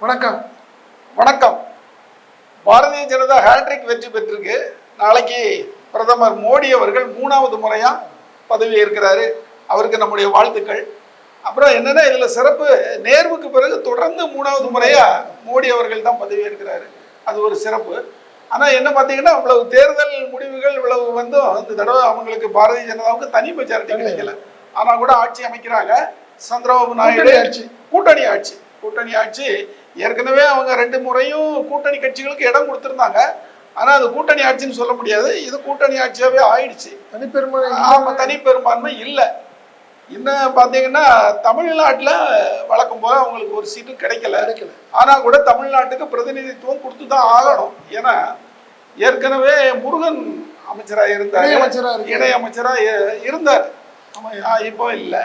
வணக்கம். வணக்கம். பாரதிய ஜனதா ஹேட்ரிக் வெற்றி பெற்றிருக்கு. நாளைக்கு பிரதமர் மோடி அவர்கள் மூணாவது முறையா பதவி ஏற்கிறாரு அவருக்கு நம்முடைய வாழ்த்துக்கள். அப்புறம் என்னன்னா இதுல சிறப்பு நேர்வுக்கு பிறகு தொடர்ந்து மூணாவது முறையா மோடி அவர்கள் தான் பதவி ஏற்கிறாரு அது ஒரு சிறப்பு. ஆனா என்ன பாத்தீங்கன்னா இவ்வளவு தேர்தல் முடிவுகள் இவ்வளவு வந்தும் இந்த தடவை அவங்களுக்கு பாரதிய ஜனதாவுக்கு தனி மெஜாரிட்டி கிடைக்கல. ஆனா கூட ஆட்சி அமைக்கிறாங்க. சந்திரபாபு நாயுடு ஆட்சி. கூட்டணி ஆட்சி. கூட்டணி ஆட்சி ஏற்கனவே அவங்க ரெண்டு முறையும் கூட்டணி கட்சிகளுக்கு இடம் கொடுத்திருந்தாங்க. ஆனா அது கூட்டணி ஆட்சின்னு சொல்ல முடியாது. இது கூட்டணி ஆட்சியாவே ஆயிடுச்சு. தனிப்பெருமை ஆமா தனி பெரும்பான்மை இல்லை. இன்னும் பார்த்தீங்கன்னா தமிழ்நாட்டில் வழக்கம் போல அவங்களுக்கு ஒரு சீட்டு கிடைக்கல. கிடைக்கல. ஆனா கூட தமிழ்நாட்டுக்கு பிரதிநிதித்துவம் கொடுத்து தான் ஆகணும். ஏன்னா ஏற்கனவே முருகன் அமைச்சராக இருந்தார். இணையமைச்சரா இருக்காரு. இணை அமைச்சராக இருந்தார். இப்போ இல்லை.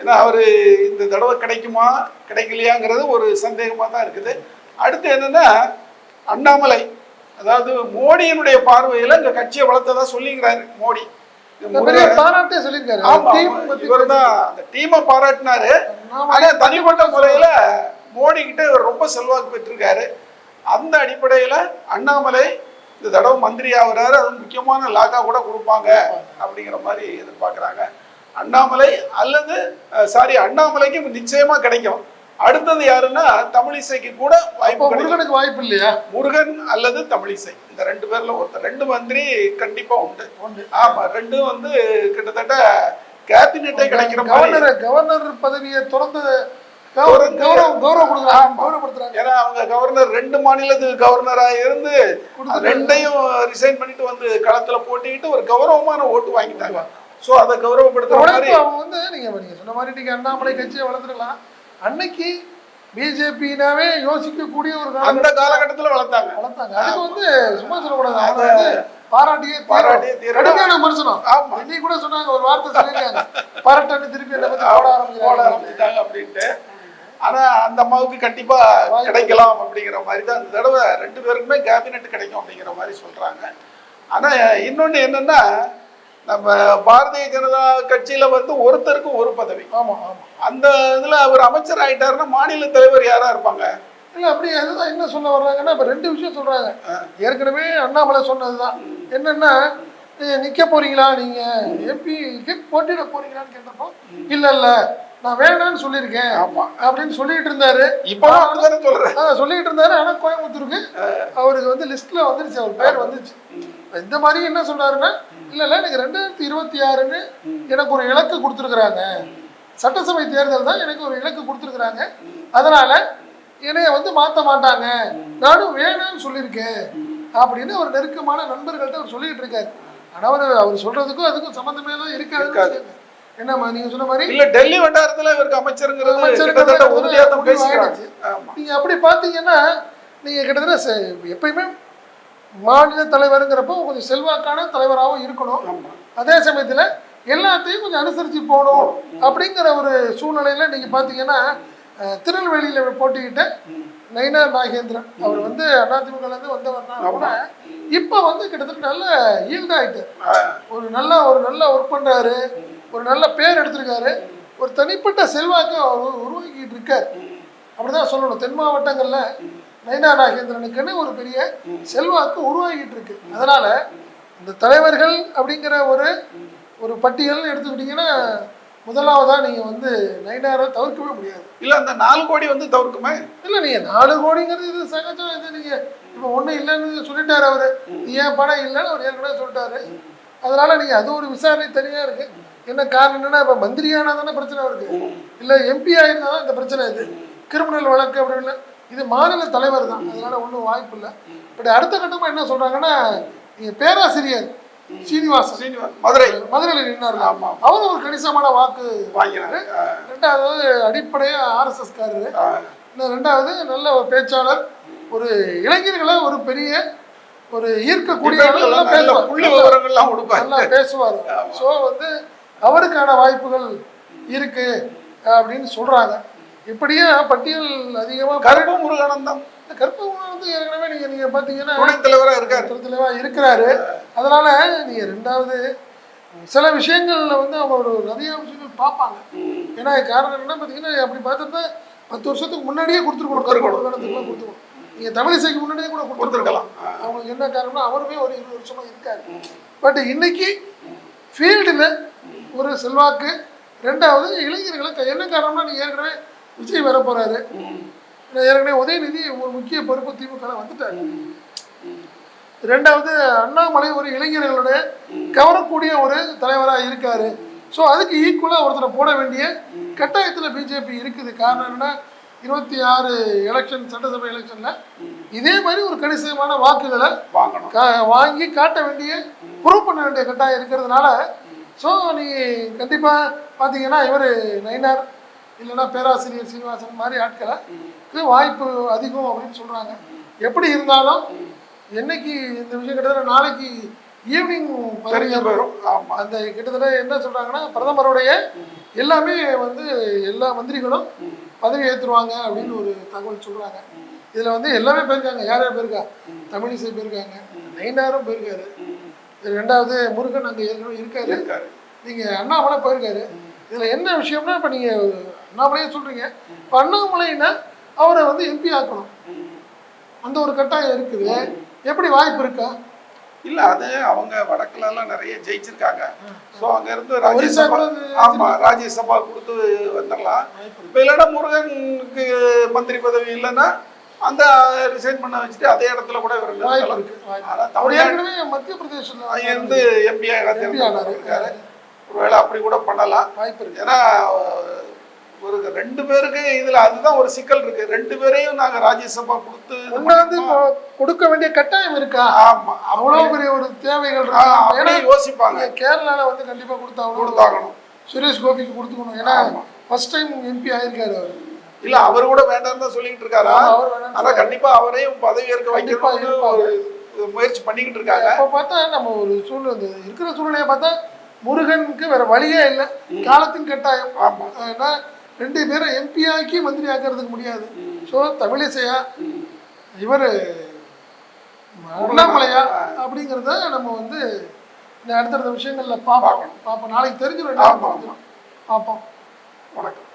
ஏன்னா அவரு இந்த தடவை கிடைக்குமா கிடைக்கலையாங்கிறது ஒரு சந்தேகமா தான் இருக்குது. அடுத்து என்னன்னா அண்ணாமலை. அதாவது மோடியினுடைய பார்வையில இந்த கட்சியை வளர்த்ததா சொல்லிக்கிறாரு மோடி. பாராட்டே சொல்லியிருக்காரு. இவர் தான் அந்த டீமை பாராட்டினாரு. நாம ஆனா தனிப்பட்ட முறையில மோடி கிட்ட இவர் ரொம்ப செல்வாக்கு பெற்றிருக்காரு. அந்த அடிப்படையில அண்ணாமலை இந்த தடவை மந்திரி ஆகுறாரு. அது முக்கியமான லாக்கா கூட கொடுப்பாங்க அப்படிங்கிற மாதிரி எதிர்பார்க்கறாங்க. அண்ணாமலை அல்லது சாரி அண்ணாமலைக்கு நிச்சயமா கிடைக்கும். அடுத்தது யாருன்னா தமிழிசைக்கு கூட வாய்ப்பு முருகனுக்கு வாய்ப்பு இல்லையா? முருகன் அல்லது தமிழிசை இந்த ரெண்டு பேர்ல ஒருத்தர். ரெண்டு மந்திரி கண்டிப்பா உண்டு. ஆமா ரெண்டும் வந்து கிட்டத்தட்ட கேபினெட்டே கிடைக்கிற கவர்னர் கவர்னர் பதவியை தொடர்ந்து ஏன்னா அவங்க கவர்னர் ரெண்டு மாநிலத்துக்கு கவர்னரா இருந்து ரெண்டையும் ரிசைன் பண்ணிட்டு வந்து களத்துல போட்டிக்கிட்டு ஒரு கௌரவமான ஓட்டு வாங்கிட்டாங்க. சோ அதை கௌரவப்படுத்துற மாதிரி அவங்க வந்து நீங்க நீங்க சொன்ன மாதிரி நீங்க அண்ணாமலை கட்சியை வளர்த்துருக்கலாம் அன்னைக்கு பிஜேபினாவே யோசிக்கக்கூடிய ஒரு அந்த காலகட்டத்துல வளர்த்தாங்க. வளர்த்தாங்க. அதுக்கு வந்து சும்மா சொல்லக்கூடாது. அவங்க வந்து பாராட்டியே பாராட்டியே. கடுமையான மனுஷனும் ஆமா. இன்னைக்கு கூட சொன்னாங்க ஒரு வார்த்தை சொல்லியிருக்காங்க. பாராட்டன்னு திருப்பி என்னை பத்தி போட போட ஆரம்பிக்கிறாங்க ஆரம்பிச்சிட்டாங்க அப்படின்ட்டு. ஆனா அந்த அம்மாவுக்கு கண்டிப்பா கிடைக்கலாம் அப்படிங்கிற மாதிரி தான் இந்த தடவை ரெண்டு பேருக்குமே கேபினெட் கிடைக்கும் அப்படிங்கிற மாதிரி சொல்றாங்க. ஆனா இன்னொன்னு என்னன்னா நம்ம பாரதிய ஜனதா கட்சியில வந்து ஒருத்தருக்கு ஒரு பதவி. ஆமா ஆமா. அந்த இதுல அவர் அமைச்சர் ஆயிட்டாருன்னா மாநில தலைவர் யாரா இருப்பாங்க? இல்ல அப்படி அதுதான் என்ன சொல்ல வர்றாங்கன்னா இப்ப ரெண்டு விஷயம் சொல்றாங்க. ஏற்கனவே அண்ணாமலை சொன்னதுதான். என்னன்னா நீங்க நிக்க போறீங்களா நீங்க? எம்பி போட்டியிட போறீங்களான்னு கேட்டப்போ இல்ல இல்ல. நான் வேணாம்னு சொல்லியிருக்கேன். ஆமா. அப்படின்னு சொல்லிட்டு இருந்தாரு. இப்போ அப்படிதானே சொல்றேன் ஆ, சொல்லிட்டு இருந்தாரு. ஆனா கோயம்புத்தூருக்கு அவருக்கு வந்து லிஸ்ட்ல வந்துருச்சு. அவர் பேர் வந்துருச்சு இந்த மாதிரி என்ன சொல்றாருன்னா இல்ல இல்ல எனக்கு ரெண்டாயிரத்தி இருபத்தி ஆறுன்னு எனக்கு ஒரு இலக்கு கொடுத்துருக்குறாங்க. சட்டசபை தேர்தல் தான் எனக்கு ஒரு இலக்கு கொடுத்துருக்குறாங்க. அதனால என்னைய வந்து மாத்த மாட்டாங்க. நானும் வேணாம்னு சொல்லியிருக்கேன். அப்படின்னு ஒரு நெருக்கமான நண்பர்கள்ட்ட அவர் சொல்லிட்டு இருக்காரு. ஆனா அவர் அவர் சொல்றதுக்கும் அதுக்கும் சம்பந்தமே தான் இருக்காது. என்னம்மா நீங்க சொன்ன மாதிரி இல்ல டெல்லி வட்டாரத்துல இவருக்கு அமைச்சருங்கிறது அமைச்சருங்கிறது கிட்டத்தட்ட ஒரு உறுதியா தான் முடிவு பேசுறாங்க ஆயிடுச்சு. ஆமா. நீங்க அப்படி பார்த்தீங்கன்னா நீங்க கிட்டத்தட்ட எப்பயுமே மாநில தலைவருங்கிறப்போ கொஞ்சம் செல்வாக்கான தலைவராகவும் இருக்கணும். அதே சமயத்துல எல்லாத்தையும் கொஞ்சம் அனுசரிச்சு போகணும் அப்படிங்கிற ஒரு சூழ்நிலையில நீங்க பாத்தீங்கன்னா அஹ், திருநெல்வேலியில போட்டிக்கிட்ட நயினார் நாகேந்திரன். அவர் வந்து அதிமுகல இருந்து வந்தவர்னா கூட இப்ப வந்து கிட்டத்தட்ட நல்ல ஈல்ட் ஆயிட்டு. ஆஹ் ஒரு நல்ல ஒரு நல்ல ஒர்க் பண்றாரு. ஒரு நல்ல பேர் எடுத்திருக்காரு. ஒரு தனிப்பட்ட செல்வாக்கு அவர் உருவாக்கிட்டு இருக்காரு. அப்படிதான் சொல்லணும். தென் மாவட்டங்கள்ல நயனா நாகேந்திரனுக்குன்னு ஒரு பெரிய செல்வாக்கு உருவாகிட்டு இருக்கு அதனால இந்த தலைவர்கள் அப்படிங்கிற ஒரு ஒரு பட்டியல் எடுத்துக்கிட்டீங்கன்னா முதலாவதா நீங்க வந்து நயனாரை தவிர்க்கவே முடியாது. இல்ல அந்த நாலு கோடி வந்து தவிர்க்குமே? இல்ல நீங்க நாலு கோடிங்கிறது இது சகஜம். இது நீங்க இப்ப ஒண்ணு இல்லைன்னு சொல்லிட்டாரு அவரு. ஏன் பணம் இல்லைன்னு அவர் ஏற்கனவே சொல்லிட்டாரு. அதனால நீங்க அது ஒரு விசாரணை தனியா இருக்கு. என்ன காரணம் என்னன்னா இப்ப மந்திரியானா தானே பிரச்சனை இருக்கு இல்ல எம்பி ஆயிருந்தா இந்த பிரச்சனை இது. கிரிமினல் வழக்கு அப்படி இல்லை. இது மாநில தலைவர் தான். அதனால ஒன்றும் வாய்ப்பு இல்லை. பட் அடுத்த கட்டமா என்ன சொல்றாங்கன்னா நீங்க பேராசிரியர் சீனிவாசன். சீனிவாஸ் மதுரை. மதுரையில் நின்னார்ல ஆமா. அவர் ஒரு கணிசமான வாக்கு வாங்கினாரு. ரெண்டாவது அடிப்படையா ஆர்எஸ்எஸ் காரரு. ஆஹ் இன்னும் ரெண்டாவது நல்ல ஒரு பேச்சாளர். ஒரு இளைஞர்களை ஒரு பெரிய ஒரு ஈர்க்கக்கூடிய நல்ல பேசுவார். புள்ளி விவரங்கள்லாம் கொடுப்பாரு. நல்லா பேசுவார். ஸோ வந்து அவருக்கான வாய்ப்புகள் இருக்கு அப்படின்னு சொல்றாங்க. இப்படியே பட்டியல் அதிகமா கருப்பு முருகானந்தம் இந்த கற்பகம் வந்து ஏற்கனவே நீங்க நீங்க பாத்தீங்கன்னா துணைத் தலைவரா இருக்காரு. தெளிவா இருக்கிறாரு. அதனால நீங்க ரெண்டாவது சில விஷயங்கள்ல வந்து அவங்க ஒரு நிறைய விஷயங்கள் பார்ப்பாங்க. ஏன்னா காரணம் என்ன பார்த்தீங்கன்னா அப்படி பார்த்துட்டு பத்து வருஷத்துக்கு முன்னாடியே கொடுத்துருக்கணும். கொடுத்திருக்கணும். கருப்பணத்துக்குலாம் கொடுத்துருக்கணும். நீங்க தமிழிசைக்கு முன்னாடியே கூட கொடுத்துருக்கலாம். அவங்களுக்கு என்ன காரணம்னா அவருமே ஒரு இருபது வருஷமா இருக்காரு. பட் இன்னைக்கு ஃபீல்டில் ஒரு செல்வாக்கு ரெண்டாவது இளைஞர்களுக்கு என்ன காரணம்னா நீங்க ஏற்கனவே விஜய் வர போறாரு. ஏற்கனவே உதயநிதி ஒரு முக்கிய பொறுப்பு திமுக வந்துட்டாரு. ரெண்டாவது அண்ணாமலை ஒரு இளைஞர்களுடைய கவரக்கூடிய ஒரு தலைவராக இருக்காரு. ஸோ அதுக்கு ஈக்குவலாக ஒருத்தரை போட வேண்டிய கட்டாயத்தில் பிஜேபி இருக்குது. காரணம் என்னன்னா இருபத்தி ஆறு எலெக்ஷன் சட்டசபை எலெக்ஷனில் இதே மாதிரி ஒரு கணிசமான வாக்குகளை வாங்கி காட்ட வேண்டிய ப்ரூவ் பண்ண வேண்டிய கட்டாயம் இருக்கிறதுனால ஸோ நீ கண்டிப்பாக பார்த்தீங்கன்னா இவர் நயினார். இல்லைன்னா பேராசிரியர் சீனிவாசன் மாதிரி ஆட்களுக்கு வாய்ப்பு அதிகம் அப்படின்னு சொல்கிறாங்க எப்படி இருந்தாலும் என்னைக்கு இந்த விஷயம் கிட்டத்தட்ட நாளைக்கு ஈவினிங் ஆமா. அந்த கிட்டத்தட்ட என்ன சொல்கிறாங்கன்னா பிரதமருடைய எல்லாமே வந்து எல்லா மந்திரிகளும் பதவி ஏற்றுருவாங்க அப்படின்னு ஒரு தகவல் சொல்கிறாங்க இதில் வந்து எல்லாமே போயிருக்காங்க. யார் யார் போயிருக்கா? தமிழிசை போயிருக்காங்க. நயினாரும் போயிருக்காரு. ரெண்டாவது முருகன் அங்கே ஏற்கனவே இருக்காரு. இருக்காரு. நீங்கள் அண்ணாமலை போயிருக்காரு. இதில் என்ன விஷயம்னா இப்போ நீங்கள் அண்ணாமலையே சொல்கிறீங்க இப்போ அண்ணாமலைன்னா அவரை வந்து எம்பி ஆக்கணும். அந்த ஒரு கட்டாயம் இருக்குது. எப்படி வாய்ப்பு இருக்கா? இல்ல அது அவங்க வடக்குல எல்லாம் நிறைய ஜெயிச்சிருக்காங்க. சோ அங்க இருந்து ராஜ்யசபா ஆமா ராஜ்யசபா கொடுத்து வந்துடலாம். இப்ப இல்லைன்னா முருகனுக்கு மந்திரி பதவி இல்லைன்னா அந்த ரிசைன் பண்ண வச்சுட்டு அதே இடத்துல கூட. இருக்கு மத்திய அங்க இருந்து எம்பியாக இருக்காரு ஒருவேளை அப்படி கூட பண்ணலாம். வாய்ப்பு இருக்கு. ஏன்னா ஒரு ரெண்டு பேருக்கு இதுல அதுதான் ஒரு சிக்கல் இருக்கு. ரெண்டு பேரையும் நாங்க ராஜ்யசபா கொடுத்து? இப்போ கொடுக்க வேண்டிய கட்டாயம் இருக்கா? ஆமா. அவ்வளோ அவ்வளவு பெரிய ஒரு தேவைகள் யோசிப்பாங்க. கேரளால வந்து கண்டிப்பா கொடுத்தாகணும். கொடுத்தாகணும். சுரேஷ் கோபிக்கு கொடுத்துக்கணும். ஏன்னா. ஃபர்ஸ்ட் டைம் எம்பி ஆயிருக்காரு அவர். இல்ல அவர் கூட வேண்டாம்னு தான் சொல்லிட்டு இருக்காரா? ஆனா கண்டிப்பா அவரையும் பதவி ஏற்க. ஒரு முயற்சி பண்ணிக்கிட்டு இருக்காங்க. அப்போ பார்த்தா நம்ம ஒரு சூழ்நிலை இருக்கிற சூழ்நிலையை பார்த்தா முருகனுக்கு வேற வழியே இல்லை. காலத்தின் கட்டாயம். ஆமா. ஏன்னா ரெண்டு பேரும் எம்பி ஆக்கி மந்திரி ஆக்கிறதுக்கு முடியாது. ஸோ தமிழிசையா இவர் அண்ணாமலையா அப்படிங்கிறத நம்ம வந்து இந்த அடுத்தடுத்த விஷயங்கள்ல பார்ப்போம். பார்ப்போம். நாளைக்கு தெரிஞ்சிடும். ஆமா. பார்ப்போம். வணக்கம்.